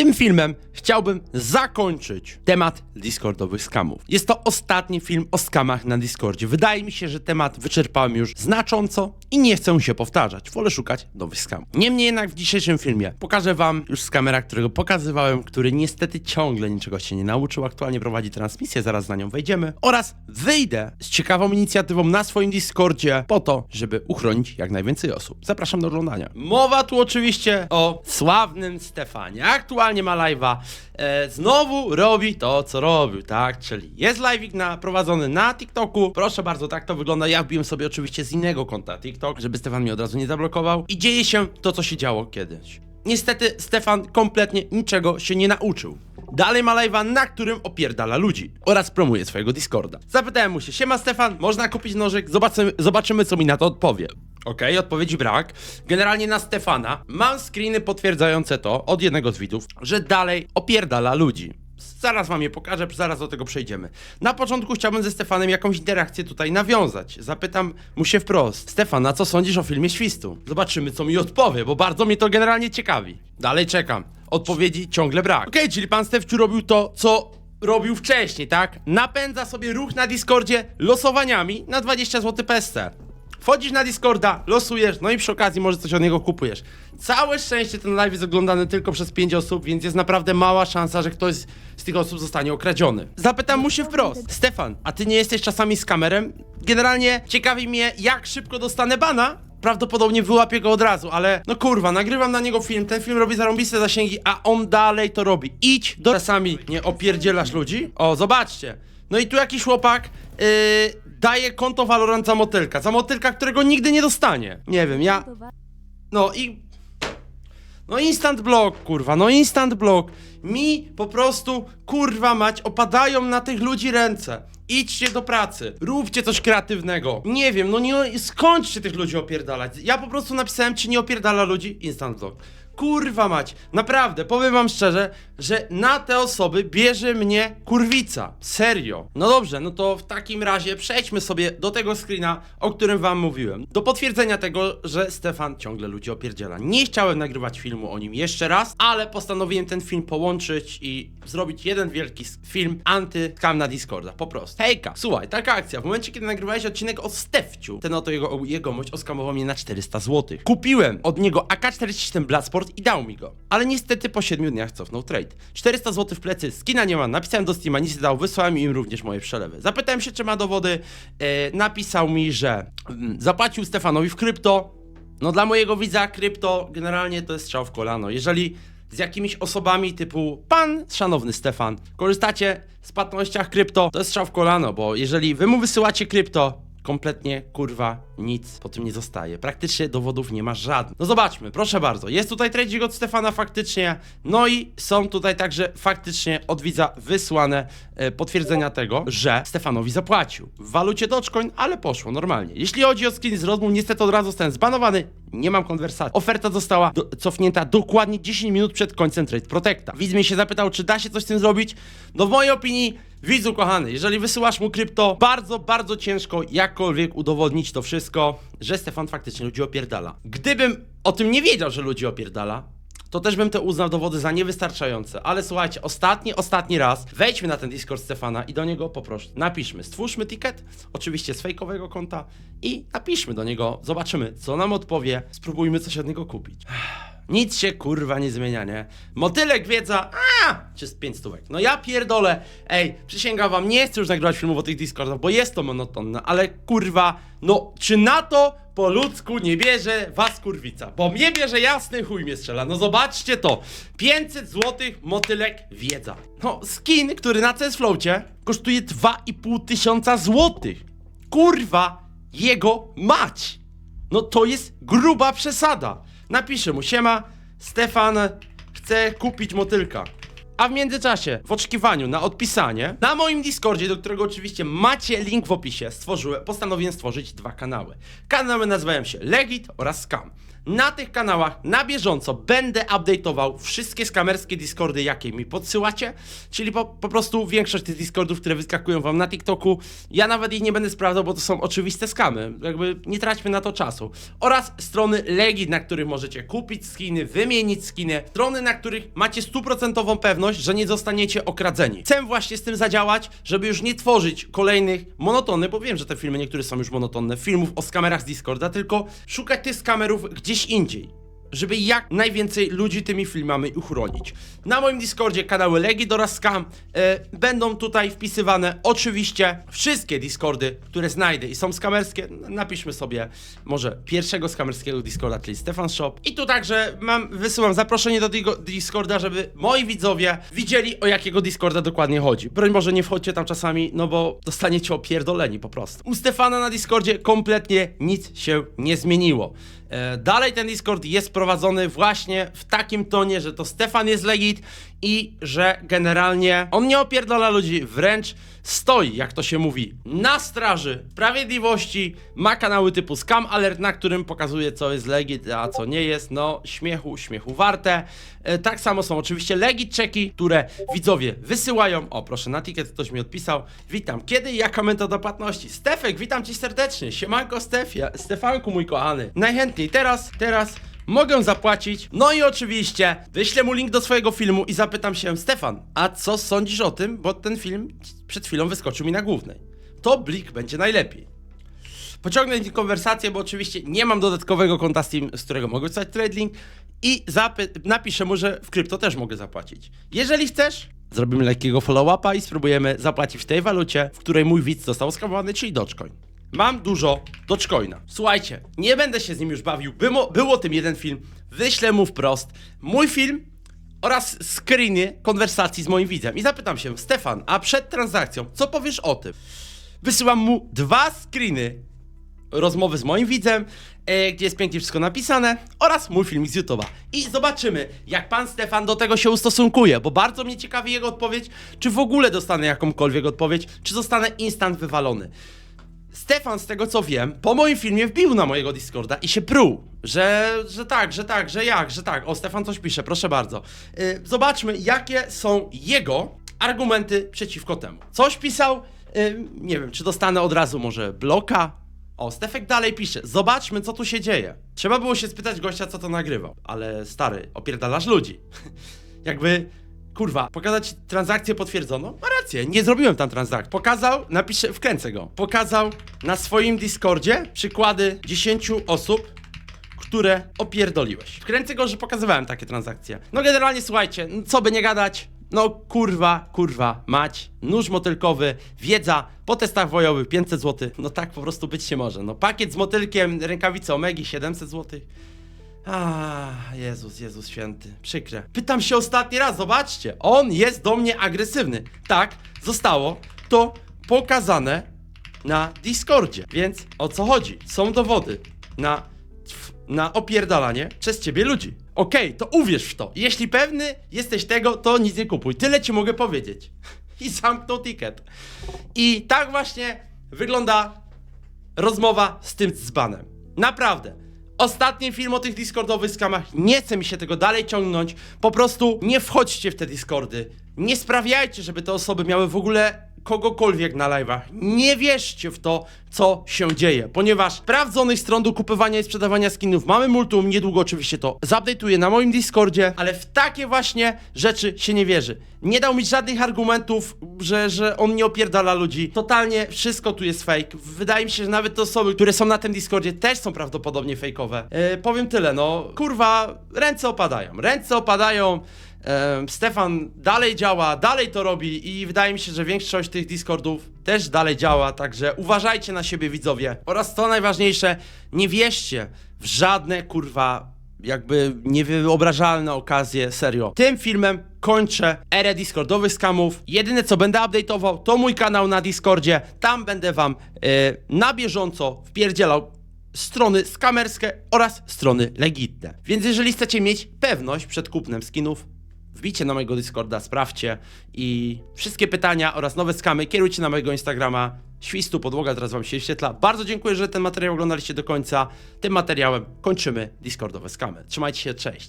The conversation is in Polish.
Tym filmem chciałbym zakończyć temat Discordowych skamów. Jest to ostatni film o skamach na Discordzie. Wydaje mi się, że temat wyczerpałem już znacząco i nie chcę się powtarzać. Wolę szukać nowych skamów. Niemniej jednak w dzisiejszym filmie pokażę wam już skamera, którego pokazywałem, który niestety ciągle niczego się nie nauczył. Aktualnie prowadzi transmisję, zaraz na nią wejdziemy. Oraz wyjdę z ciekawą inicjatywą na swoim Discordzie po to, żeby uchronić jak najwięcej osób. Zapraszam do oglądania. Mowa tu oczywiście o sławnym Stefanie. Aktualnie ma live'a. E, znowu robi to, co robił, tak? Czyli jest live'ik na, prowadzony na TikToku. Proszę bardzo, tak to wygląda. Ja wbiłem sobie oczywiście z innego konta TikTok, żeby Stefan mnie od razu nie zablokował. I dzieje się to, co się działo kiedyś. Niestety Stefan kompletnie niczego się nie nauczył. Dalej ma live'a, na którym opierdala ludzi oraz promuje swojego Discorda. Zapytałem mu się, siema Stefan, można kupić nożyk? Zobaczymy, zobaczymy co mi na to odpowie. Okej, odpowiedzi brak. Generalnie na Stefana mam screeny potwierdzające to od jednego z widzów, że dalej opierdala ludzi. Zaraz wam je pokażę, zaraz do tego przejdziemy. Na początku chciałbym ze Stefanem jakąś interakcję tutaj nawiązać. Zapytam mu się wprost. Stefan, a co sądzisz o filmie Świstu? Zobaczymy, co mi odpowie, bo bardzo mnie to generalnie ciekawi. Dalej czekam. Odpowiedzi ciągle brak. Okej, czyli pan Stefciu robił to, co robił wcześniej, tak? Napędza sobie ruch na Discordzie losowaniami na 20 zł PSC. Wchodzisz na Discorda, losujesz, no i przy okazji może coś od niego kupujesz. Całe szczęście ten live jest oglądany tylko przez 5 osób, więc jest naprawdę mała szansa, że ktoś z tych osób zostanie okradziony. Zapytam mu się wprost. Stefan, a ty nie jesteś czasami z kamerem? Generalnie ciekawi mnie, jak szybko dostanę bana. Prawdopodobnie wyłapię go od razu, ale no kurwa, nagrywam na niego film, ten film robi zarąbiste zasięgi, a on dalej to robi. Idź do... Czasami nie opierdzielasz ludzi? O, zobaczcie. No i tu jakiś chłopak yy, daje konto Valorant za motylka. Za motylka, którego nigdy nie dostanie. Nie wiem, ja... No i... No instant block, kurwa, no instant block. Mi po prostu, kurwa mać, opadają na tych ludzi ręce. Idźcie do pracy, róbcie coś kreatywnego. Nie wiem, no nie, skończcie tych ludzi opierdalać. Ja po prostu napisałem, czy nie opierdala ludzi, instant block. Kurwa mać, naprawdę, powiem wam szczerze, że na te osoby bierze mnie kurwica. Serio. No dobrze, no to w takim razie przejdźmy sobie do tego screena, o którym wam mówiłem. Do potwierdzenia tego, że Stefan ciągle ludzi opierdziela. Nie chciałem nagrywać filmu o nim jeszcze raz, ale postanowiłem ten film połączyć i zrobić jeden wielki film anty-skam na Discorda, po prostu. Hejka, słuchaj, taka akcja. W momencie, kiedy nagrywałeś odcinek o Stefciu, ten oto jego jegomość oskamował mnie na 400 zł. Kupiłem od niego AK-47 Bloodsport i dał mi go. Ale niestety po 7 dniach cofnął trade. 400 zł w plecy, skina nie ma, napisałem do Steama, nic nie dał, wysłałem im również moje przelewy. Zapytałem się, czy ma dowody, e, napisał mi, że mm, zapłacił Stefanowi w krypto, no dla mojego widza krypto generalnie to jest strzał w kolano. Jeżeli z jakimiś osobami typu pan, szanowny Stefan, korzystacie z płatnościach krypto, to jest strzał w kolano, bo jeżeli wy mu wysyłacie krypto, kompletnie kurwa nic po tym nie zostaje. Praktycznie dowodów nie ma żadnych. No zobaczmy, proszę bardzo. Jest tutaj trading od Stefana faktycznie, no i są tutaj także faktycznie od widza wysłane e, potwierdzenia tego, że Stefanowi zapłacił. W walucie Dogecoin, ale poszło normalnie. Jeśli chodzi o skin z rozmów, niestety od razu zostałem zbanowany, nie mam konwersacji. Oferta została do, cofnięta dokładnie 10 minut przed końcem Trade Protecta. Widz mnie się zapytał, czy da się coś z tym zrobić? No w mojej opinii Widzu kochany, jeżeli wysyłasz mu krypto, bardzo, bardzo ciężko jakkolwiek udowodnić to wszystko, że Stefan faktycznie ludzi opierdala. Gdybym o tym nie wiedział, że ludzi opierdala, to też bym te uznał dowody za niewystarczające. Ale słuchajcie, ostatni, ostatni raz wejdźmy na ten Discord Stefana i do niego poproszę, napiszmy, stwórzmy ticket, oczywiście z fejkowego konta i napiszmy do niego, zobaczymy, co nam odpowie, spróbujmy coś od niego kupić. Nic się kurwa nie zmienia, nie? Motylek wiedza, czy z 5 stówek. No ja pierdolę, ej, przysięgam wam, nie chcę już nagrywać filmów o tych Discordach, bo jest to monotonne, ale kurwa, no czy na to po ludzku nie bierze was kurwica? Bo mnie bierze jasny chuj mnie strzela, no zobaczcie to, 500 złotych motylek wiedza. No skin, który na CS Flowcie kosztuje 2,5 tysiąca złotych. Kurwa, jego mać! No to jest gruba przesada. Napiszę mu, siema, Stefan chce kupić motylka. A w międzyczasie, w oczekiwaniu na odpisanie, na moim Discordzie, do którego oczywiście macie link w opisie, stworzyłem, postanowiłem stworzyć dwa kanały. Kanały nazywają się Legit oraz Scam. Na tych kanałach na bieżąco będę update'ował wszystkie skamerskie Discordy, jakie mi podsyłacie, czyli po, po prostu większość tych Discordów, które wyskakują wam na TikToku, ja nawet ich nie będę sprawdzał, bo to są oczywiste skamy, jakby nie traćmy na to czasu. Oraz strony Legit, na których możecie kupić skiny, wymienić skiny, strony, na których macie stuprocentową pewność, że nie zostaniecie okradzeni. Chcę właśnie z tym zadziałać, żeby już nie tworzyć kolejnych monotonnych, bo wiem, że te filmy niektóre są już monotonne, filmów o skamerach z Discorda, tylko szukać tych skamerów gdzieś indziej żeby jak najwięcej ludzi tymi filmami uchronić. Na moim Discordzie kanały Legit oraz Scam e, będą tutaj wpisywane oczywiście wszystkie Discordy, które znajdę i są skamerskie. Napiszmy sobie może pierwszego skamerskiego Discorda, czyli Stefan Shop. I tu także mam, wysyłam zaproszenie do Discorda, żeby moi widzowie widzieli o jakiego Discorda dokładnie chodzi. Broń Boże nie wchodźcie tam czasami, no bo dostaniecie opierdoleni po prostu. U Stefana na Discordzie kompletnie nic się nie zmieniło. E, Dalej ten Discord jest prowadzony właśnie w takim tonie, że to Stefan jest legit i że generalnie on nie opierdala ludzi, wręcz stoi, jak to się mówi, na straży sprawiedliwości, ma kanały typu Scam Alert, na którym pokazuje co jest legit, a co nie jest, no śmiechu, śmiechu warte. E, Tak samo są oczywiście legit checki, które widzowie wysyłają. O, proszę, na ticket ktoś mi odpisał. Witam, kiedy i jaka metoda płatności? Stefek, witam cię serdecznie. Siemanko Stefia, Stefanku mój kochany. Najchętniej teraz, teraz mogę zapłacić. No i oczywiście wyślę mu link do swojego filmu i zapytam się, Stefan, a co sądzisz o tym? Bo ten film przed chwilą wyskoczył mi na głównej. To Blik będzie najlepiej. Pociągnę konwersację, bo oczywiście nie mam dodatkowego konta Steam, z którego mogę wysłać trade link i napiszę mu, że w krypto też mogę zapłacić. Jeżeli chcesz, zrobimy lekkiego follow-upa i spróbujemy zapłacić w tej walucie, w której mój widz został skamowany, czyli Dogecoin. Mam dużo Dogecoina. Słuchajcie, nie będę się z nim już bawił, było, był o tym jeden film, wyślę mu wprost mój film oraz screeny konwersacji z moim widzem i zapytam się, Stefan, a przed transakcją, co powiesz o tym? Wysyłam mu dwa screeny rozmowy z moim widzem, e, gdzie jest pięknie wszystko napisane, oraz mój filmik z YouTube'a. I zobaczymy, jak pan Stefan do tego się ustosunkuje, bo bardzo mnie ciekawi jego odpowiedź, czy w ogóle dostanę jakąkolwiek odpowiedź, czy zostanę instant wywalony. Stefan, z tego co wiem, po moim filmie wbił na mojego Discorda i się pruł, że, że tak, że tak, że jak, że tak. O, Stefan coś pisze, proszę bardzo. Yy, zobaczmy, jakie są jego argumenty przeciwko temu. Coś pisał, yy, nie wiem, czy dostanę od razu może bloka? O, Stefek dalej pisze, zobaczmy co tu się dzieje. Trzeba było się spytać gościa, co to nagrywał, ale stary, opierdalasz ludzi. Jakby Kurwa, pokazać transakcję potwierdzoną? Ma rację, nie zrobiłem tam transakcji. Pokazał, napiszę, wkręcę go. Pokazał na swoim Discordzie przykłady 10 osób, które opierdoliłeś. Wkręcę go, że pokazywałem takie transakcje. No generalnie słuchajcie, co by nie gadać, no kurwa, kurwa, mać, nóż motylkowy, wiedza, po testach wojowych 500 zł, no tak po prostu być się może. No pakiet z motylkiem, rękawice Omegi 700 zł. A, Jezus, Jezus święty, przykre. Pytam się ostatni raz, zobaczcie, on jest do mnie agresywny. Tak, zostało to pokazane na Discordzie. Więc o co chodzi? Są dowody na, na opierdalanie przez ciebie ludzi. Okej, to uwierz w to. Jeśli pewny jesteś tego, to nic nie kupuj. Tyle ci mogę powiedzieć. I zamknął ticket. I tak właśnie wygląda rozmowa z tym dzbanem. Naprawdę. Ostatni film o tych Discordowych skamach. Nie chce mi się tego dalej ciągnąć. Po prostu nie wchodźcie w te Discordy. Nie sprawiajcie, żeby te osoby miały w ogóle kogokolwiek na live'ach. Nie wierzcie w to, co się dzieje, ponieważ sprawdzonych stron do kupowania i sprzedawania skinów mamy multum. Niedługo oczywiście to zupdate'uję na moim Discordzie, ale w takie właśnie rzeczy się nie wierzy. Nie dał mi żadnych argumentów, że, że on nie opierdala ludzi. Totalnie wszystko tu jest fake. Wydaje mi się, że nawet te osoby, które są na tym Discordzie też są prawdopodobnie fejkowe. Yy, powiem tyle, no kurwa, ręce opadają. Ręce opadają. Stefan dalej działa, dalej to robi i wydaje mi się, że większość tych Discordów też dalej działa, także uważajcie na siebie widzowie. Oraz co najważniejsze, nie wierzcie w żadne kurwa jakby niewyobrażalne okazje, serio. Tym filmem kończę erę Discordowych skamów. Jedyne co będę update'ował to mój kanał na Discordzie. Tam będę wam e, na bieżąco wpierdzielał strony skamerskie oraz strony legitne. Więc jeżeli chcecie mieć pewność przed kupnem skinów, Wbijcie na mojego Discorda, sprawdźcie i wszystkie pytania oraz nowe skamy kierujcie na mojego Instagrama. Świstu podłoga teraz wam się wyświetla. Bardzo dziękuję, że ten materiał oglądaliście do końca. Tym materiałem kończymy Discordowe skamy. Trzymajcie się, cześć.